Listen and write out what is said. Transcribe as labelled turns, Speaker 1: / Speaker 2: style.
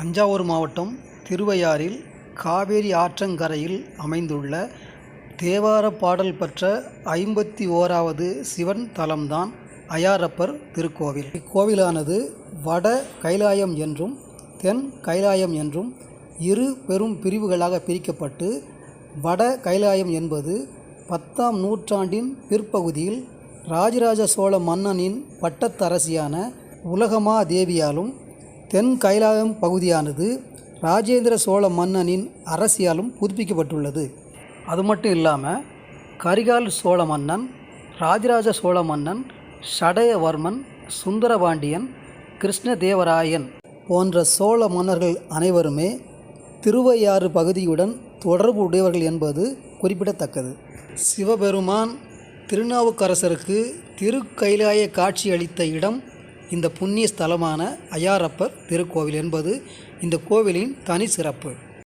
Speaker 1: தஞ்சாவூர் மாவட்டம் திருவையாறில் காவேரி ஆற்றங்கரையில் அமைந்துள்ள தேவார பாடல் பெற்ற ஐம்பத்தி ஓராவது சிவன் தலம்தான் அய்யாரப்பர் திருக்கோவில். இக்கோவிலானது வட கைலாயம் என்றும் தென் கைலாயம் என்றும் இரு பெரும் பிரிவுகளாக பிரிக்கப்பட்டு வட கைலாயம் என்பது பத்தாம் நூற்றாண்டின் பிற்பகுதியில் ராஜராஜ சோழ மன்னனின் பட்டத்தரசியான உலகமாதேவியாலும் தென் கைலாயம் பகுதியானது ராஜேந்திர சோழ மன்னனின் அரசியாலும் புதுப்பிக்கப்பட்டுள்ளது. அது மட்டும் இல்லாமல் கரிகால் சோழ மன்னன் ராஜராஜ சோழ மன்னன் ஷடயவர்மன் சுந்தரபாண்டியன் கிருஷ்ணதேவராயன் போன்ற சோழ மன்னர்கள் அனைவருமே திருவையாறு பகுதியுடன் தொடர்பு உடையவர்கள் என்பது குறிப்பிடத்தக்கது. சிவபெருமான் திருநாவுக்கரசருக்கு திருக்கைலாய காட்சி அளித்த இடம் இந்த புண்ணிய ஸ்தலமான அய்யாரப்பர் திருக்கோவில் என்பது இந்த கோவிலின் தனி சிறப்பு.